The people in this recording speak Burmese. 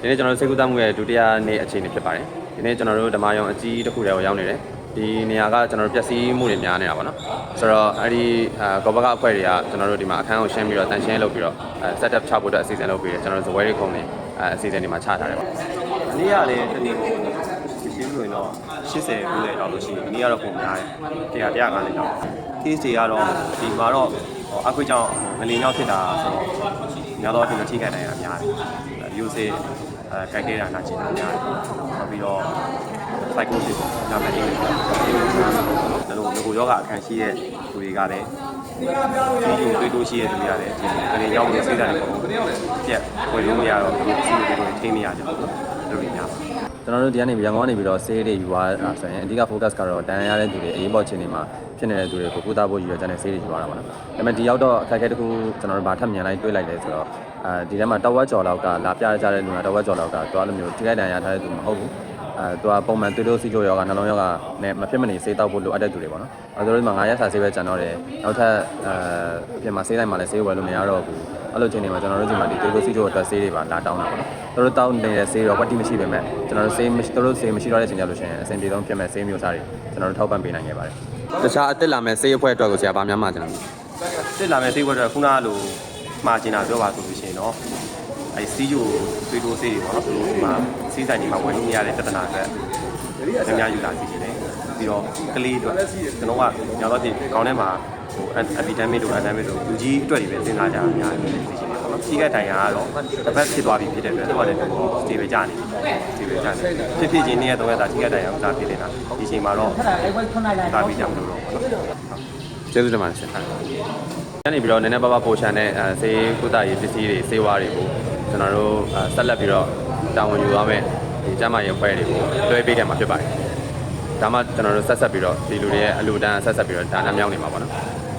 ဒီနေ့ကျွန်တော်တို့စိတ်ကူးသားမှုရဲ့ဒုတိယနေ့အခြေအနေဖြစ်ပါတယ်ဒီနေ့ကျွန်တော်တို့ဓမ္မယုံအကြီးတစ်ခုတည်းကိုရောက်နေတယ်ဒီနေရာကကျွန်တော်တို့ပျက်စီးမှုတွေများနေတာပေါ့နော်ဆိုတော့အဲ့ဒီအာကောဘကအဖွဲ့တွေကကျွန်တော်တို့ဒီမှာအခန်းကိုရှင်းပြီးတော့တန်ရှင်းလုပ်ပြီးတော့အဲ setup ချဖို့အတွက်အစီအစဉ်လုပ်ပြီးတယ်ကျွန်တော်တို့ဇပွဲတွေခုံနေအဲအစီအစဉ်တွေမှာချထားတယ်ပေါ့။နေ့ကလည်းတနေ့ကိုရှင်းလို့ရင်တော့80ခုလေတော့လို့ရှိရင်ဒီနေ့ကတော့ပုံများတယ်။တရားတရားကလည်းတော့ case တွေကတော့ဒီမှာတော့ အခွေကြောင့်ငလင်ရောက်ဖြစ်တာဆိုတော့များတော့ဒီလိုထိခိုက်နိုင်တာများတယ်။ရိုးစေးအဲကြိုက်ခဲ့တာနာကျင်တာများတယ်။နောက်ပြီးတော့ psychosis နာမည်လေးတွေဒါလိုငကိုယောဂအခန်းရှိတဲ့လူတွေကလည်းဒီလိုတွေးတိုးရှိတဲ့လူတွေကလည်းဒီငလင်ရောက်လို့စိတ်ဓာတ်တွေပေါ့။ပြက်ဝယ်လို့မရတော့ဘူးစီးတွေတွေထိမရကြဘူး။တို့တွေများပါကျွန်တော်တို့ဒီကနေရန်ကုန်ကနေပြီးတော့ဆေးတွေယူသွားတာဆိုရင်အဓိက focus ကတော့တန်ရတဲ့သူတွေအရေးပေါ်ခြေနေမှာဖြစ်နေတဲ့သူတွေကိုကုသဖို့ရည်ရွယ်ချက်နဲ့ဆေးတွေယူသွားတာပါနော်ဒါပေမဲ့ဒီရောက်တော့အခက်အခဲတစ်ခုကျွန်တော်တို့ဗာထပ်မြင်လိုက်တွေးလိုက်လဲဆိုတော့အဲဒီထဲမှာတဝက်ကျော်လောက်ကလာပြကြတဲ့လူကတဝက်ကျော်လောက်ကသွားလို့မျိုးထိခိုက်ဒဏ်ရာထားတဲ့သူမဟုတ်ဘူး အဲသူကပုံမှန်သွေးတိုးစီချိုယောဂနှလုံးယောဂနဲ့မဖြစ်မနေဆေးတောက်ဖို့လိုအပ်တဲ့သူတွေပေါ့နော်အဲတို့ဒီမှာ9ရက်စာဆေးပဲကျန်တော့တယ်နောက်ထပ်အဲအပြင်မှာဆေးတိုင်းမှာလည်းဆေးဝယ်လို့မရတော့ဘူးအဲ့လိုချိန်တွေမှာကျွန်တော်တို့ဒီမှာဒီသွေးတိုးစီချိုအတွက်ဆေးတွေပါလာတောင်းတာပေါ့နော်တို့တို့တောင်းနေတဲ့ဆေးတော့ဝတ်တိမရှိပေမဲ့ကျွန်တော်တို့ဆေးမရှိတို့ဆေးမရှိတော့တဲ့ချိန်ကြလို့ရှိရင်အဆင်ပြေဆုံးဖြစ်မဲ့ဆေးမျိုးစားတွေကျွန်တော်တို့ထောက်ပံ့ပေးနိုင်ခဲ့ပါတယ်တခြားအစ်စ်လာမဲ့ဆေးအဖွဲ့အတွက်ကိုဆရာဗာများမှကျွန်တော်စစ်လာမဲ့စိတ်ဝတ်တော့ခုနကလိုမှာကျင်တာပြောပါဆိုလို့ရှိရင်တော့ အဲစီးယိုသွေးတိုးဆေးတွေပေါ့နော်သူတို့ဒီမှာစီးဆိုင်တွေမှာဝယ်လို့မရတဲ့ပြဿနာအတွက်အများယူလာစီခြင်းတယ်ပြီးတော့ကလေးအတွက်ကျွန်တော်ကညတော့ဒီကောင်းထဲမှာဟိုအပီဒမ်မစ်တို့အန်ဒမ်မစ်တို့လူကြီးအတွက်တွေပဲစဉ်းစားကြတာများတယ်စီခြင်းတယ်ပေါ့နော်စီးကတိုင်ကတော့တစ်ပတ်ဖြစ်သွားပြီဖြစ်တဲ့အတွက်တော့လည်းစတေဘယ်ကြနေစတေဘယ်ကြနေဖြစ်ဖြစ်ချင်းနေ့ရက်တော့တာစီးကတိုင်အောင်စားဖြစ်နေတာဒီချိန်မှာတော့ဒါပြီးကြမလို့တော့ပေါ့နော်ကျေးဇူးတင်ပါတယ်ရှင်။ညနေပြီးတော့နည်းနည်းပါးပါးပိုရှန်တဲ့အဲဆေးကုသရေးပစ္စည်းတွေဆေးဝါးတွေကို ကျွန်တော်တို့အဲဆက်လက်ပြီးတော့တာဝန်ယူရမယ်ဒီကျန်းမာရေးအဖွဲ့တွေကိုလွှဲပေးခဲ့မှာဖြစ်ပါတယ်။ဒါမှကျွန်တော်တို့ဆက်ဆက်ပြီးတော့ဒီလူတွေရဲ့အလူတန်းဆက်ဆက်ပြီးတော့ဒါနမြောင်းနေမှာပေါ့နော်။